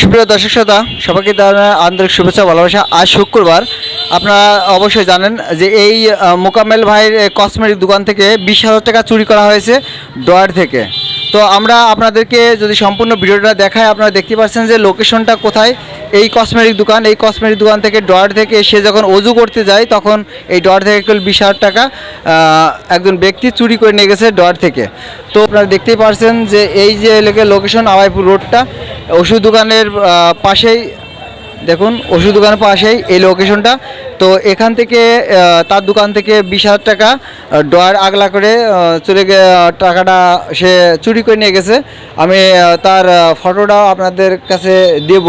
সুপ্রিয় দর্শক শ্রোতা, সবাইকে জানাই আন্তরিক শুভেচ্ছা ভালোবাসা। আজ শুক্রবার, আপনারা অবশ্যই জানেন যে এই মোকামেল ভাইয়ের কসমেটিক দোকান থেকে বিশ হাজার টাকা চুরি করা হয়েছে ডয়ার থেকে। তো আমরা আপনাদেরকে যদি সম্পূর্ণ ভিডিওটা দেখায়, আপনারা দেখতে পাচ্ছেন যে লোকেশনটা কোথায়। এই কসমেটিক দোকান, এই কসমেটিক দোকান থেকে ডয়ার থেকে সে যখন অজু করতে যায়, তখন এই ডয়ার থেকে কেবল বিশ টাকা একজন ব্যক্তি চুরি করে নিয়ে গেছে ডয়ার থেকে। তো আপনারা দেখতেই পারছেন যে এই যে লোকেশন আওয়াইপুর রোডটা ওষুধ দোকানের পাশেই দেখুন, ওষুধ দোকানের পাশেই এই লোকেশনটা তো এখান থেকে তার দোকান থেকে বিশ হাজার টাকা ডয়ার আগলা করে চলে টাকাটা সে চুরি করে নিয়ে গেছে। আমি তার ফটোটাও আপনাদের কাছে দেব।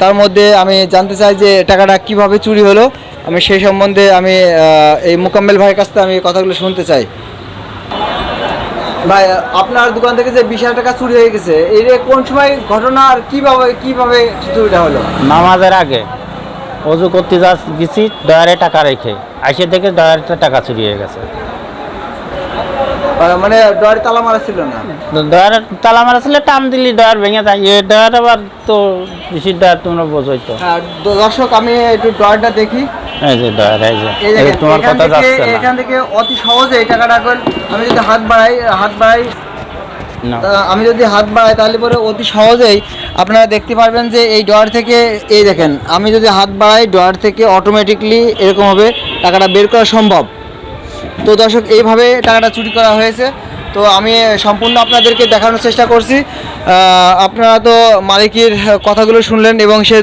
তার মধ্যে আমি জানতে চাই যে টাকাটা কীভাবে চুরি হলো। আমি সেই সম্বন্ধে আমি এই মোকাম্মেল ভাইয়ের কাছ থেকে আমি কথাগুলো শুনতে চাই। ভাই আপনার দোকান থেকে যে বিশ হাজার টাকা চুরি হয়ে গেছে এই যে কোন সময় ঘটনা আর কীভাবে কীভাবে চুরিটা হলো? নামাজের আগে অজু করতে যা গেছি ডয়ারে টাকা রেখে। আইসে থেকে ডয়ারে টাকা চুরি হয়ে গেছে। মানে ডয়ারে তালা মারা ছিল না? ডয়ারে তালা মারা ছিল টান দিলি ডয়ার ভেঙে যায়। এ ডয়ার আবার তো বেশি ডয়ার তোমরা বোঝোই তো। দর্শক আমি একটু ডয়ারটা দেখি। এই যে ডয়ার এই যে। এই এই দেখেন, তোমার কথা থেকে- যাচ্ছে এখান থেকে অতি সহজে এই টাকাটা এখন আমি যদি হাত বাড়াই হাত বাড়াই আমি যদি হাত বাড়াই তাহলে পরে অতি সহজেই আপনারা দেখতে পারবেন যে এই ডয়ার থেকে এই দেখেন আমি যদি হাত বাড়াই ডয়ার থেকে অটোমেটিকলি এরকমভাবে টাকাটা বের করা সম্ভব। তো দর্শক এইভাবে টাকাটা চুরি করা হয়েছে। তো আমি সম্পূর্ণ আপনাদেরকে দেখানোর চেষ্টা করছি। আপনারা তো মালিকের কথাগুলো শুনলেন এবং সে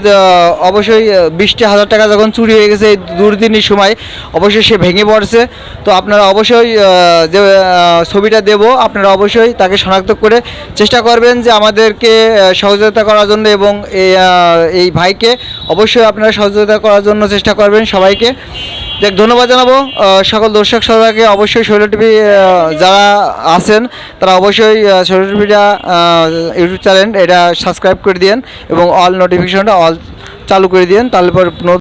অবশ্যই বিশটি হাজার টাকা যখন চুরি হয়ে গেছে এই দুর্দিনের সময়, অবশ্যই সে ভেঙে পড়ছে। তো আপনারা অবশ্যই যে ছবিটা দেব, আপনারা অবশ্যই তাকে শনাক্ত করে চেষ্টা করবেন যে আমাদেরকে সহযোগিতা করার জন্য এবং এই ভাইকে অবশ্যই আপনারা সহযোগিতা করার জন্য চেষ্টা করবেন সবাইকে। দেখ, ধন্যবাদ জানাব। সকল দর্শক সবাইকে অবশ্যই শৈল টিভি যারা আছেন, তারা অবশ্যই শৈল টিভিটা ইউটিউব চ্যানেল, এটা সাবস্ক্রাইব করে দিন এবং অল নোটিফিকেশনটা অল চালু করে দিন তারপর